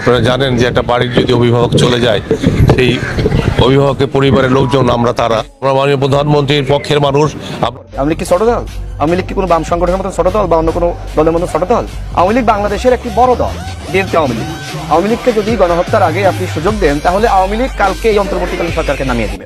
আপনারা জানেন যে একটা বাড়ির যদি অভিভাবক চলে যায়, সেই অভিভাবকের পরিবারের লোকজন, আমরা তারা, আমরা মাননীয় প্রধানমন্ত্রীর পক্ষের মানুষ আমি লীগ কি ছোট দল? আওয়ামী লীগ কি কোনো বাম সংগঠনের মতো ছোট দল বা অন্য কোনো দলের মতো ছোট দল? আওয়ামী লীগ বাংলাদেশের একটি বড় দল, বিএনপি আওয়ামী লীগ। আওয়ামী লীগকে যদি গণহত্যার আগে আপনি সুযোগ দেন, তাহলে আওয়ামী লীগ কালকে এই অন্তর্বর্তীকালীন সরকারকে নামিয়ে দিবে।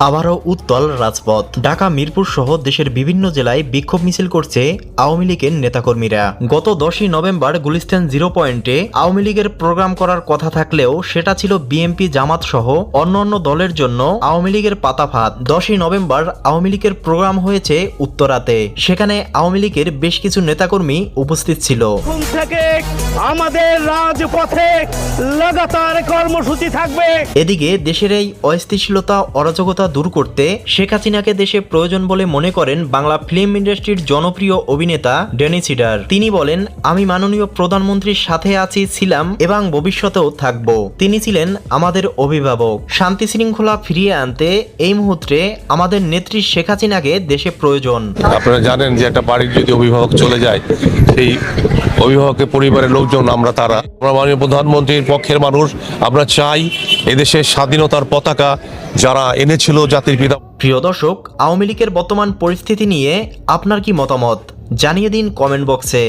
আবারও উত্তল রাজপথ। ঢাকা মিরপুর সহ দেশের বিভিন্ন জেলায় বিক্ষোভ মিছিল করছে আওয়ামী লীগের নেতাকর্মীরা। গত দশই নভেম্বর গুলিস্তান জিরো পয়েন্টে আওয়ামী লীগের প্রোগ্রাম করার কথা থাকলেও সেটা ছিল বিএনপি জামাত সহ অন্যান্য দলের জন্য আওয়ামী লীগের পাতাফাত। দশই নভেম্বর আওয়ামী লীগের প্রোগ্রাম হয়েছে উত্তরাতে। সেখানে আওয়ামী লীগের বেশ কিছু নেতাকর্মী উপস্থিত ছিল। থেকে আমাদের রাজপথে লাগাতার কর্মসূচি থাকবে। এদিকে দেশের এই অস্থিতিশীলতা অরাজকতা দূর করতে শেখ হাসিনাকে দেশে প্রয়োজন বলে মনে করেন বাংলা ফিল্ম ইন্ডাস্ট্রির জনপ্রিয় অভিনেতা ড্যানি সিডার। তিনি বলেন, আমি মাননীয় প্রধানমন্ত্রীর সাথে আছি, ছিলাম এবং ভবিষ্যতেও থাকব। তিনি ছিলেন আমাদের অভিভাবক। শান্তি শৃঙ্খলা ফিরিয়ে আনতে এই মুহূর্তে আমাদের নেত্রী শেখ হাসিনাকে দেশে প্রয়োজন। আপনারা জানেন যে একটা বাড়ির যদি অভিভাবক চলে যায়, সেই অভিভাবকের পরিবারের লোকজন, আমরা তারা। আমরা মাননীয় প্রধানমন্ত্রীর পক্ষের মানুষ, আমরা চাই এদেশের স্বাধীনতার পতাকা যারা এনেছিল জাতির পিতা প্রিয় দর্শক, আওয়ামী লীগের বর্তমান পরিস্থিতি নিয়ে আপনার কি মতামত? জানিয়ে দিন কমেন্ট বক্সে।